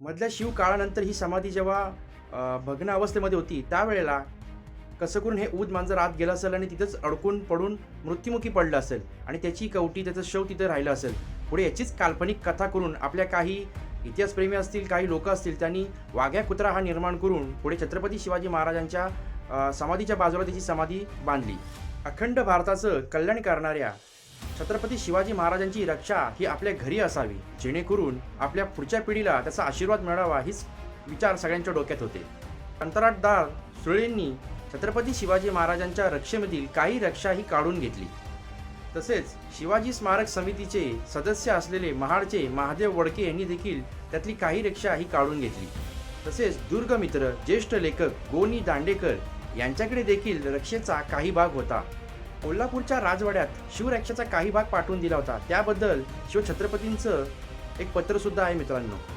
मधल्या शिव काळानंतर ही समाधी जेव्हा भग्न अवस्थेमध्ये होती त्यावेळेला कसं करून हे ऊद मांजर आत गेलं असेल आणि तिथंच अडकून पडून मृत्युमुखी पडलं असेल आणि त्याची कवटी त्याचं शव तिथं राहिलं असेल. पुढे याचीच काल्पनिक कथा करून आपल्या काही इतिहासप्रेमी असतील काही लोक असतील त्यांनी वाघ्या कुत्रा हा निर्माण करून पुढे छत्रपती शिवाजी महाराजांच्या समाधीच्या बाजूला त्याची समाधी बांधली. अखंड भारताचं कल्याण करणाऱ्या छत्रपती शिवाजी महाराजांची रक्षा ही आपल्या घरी असावी जेणेकरून आपल्या पुढच्या पिढीला त्याचा आशीर्वाद मिळावा हीच विचार सगळ्यांच्या डोक्यात होते. अंतराटदार सुळेंनी छत्रपती शिवाजी महाराजांच्या रक्षेमधील काही रक्षा ही काढून घेतली. तसेच शिवाजी स्मारक समितीचे सदस्य असलेले महाडचे महादेव वडके यांनी देखील त्यातली काही रक्षा ही काढून घेतली. तसेच दुर्गमित्र ज्येष्ठ लेखक गोनी दांडेकर यांच्याकडे देखील रक्षेचा काही भाग होता. कोल्हापूरच्या राजवाड्यात शिवरक्षाचा काही भाग पाठवून दिला होता. त्याबद्दल शिवछत्रपतींचं एक पत्रसुद्धा आहे मित्रांनो.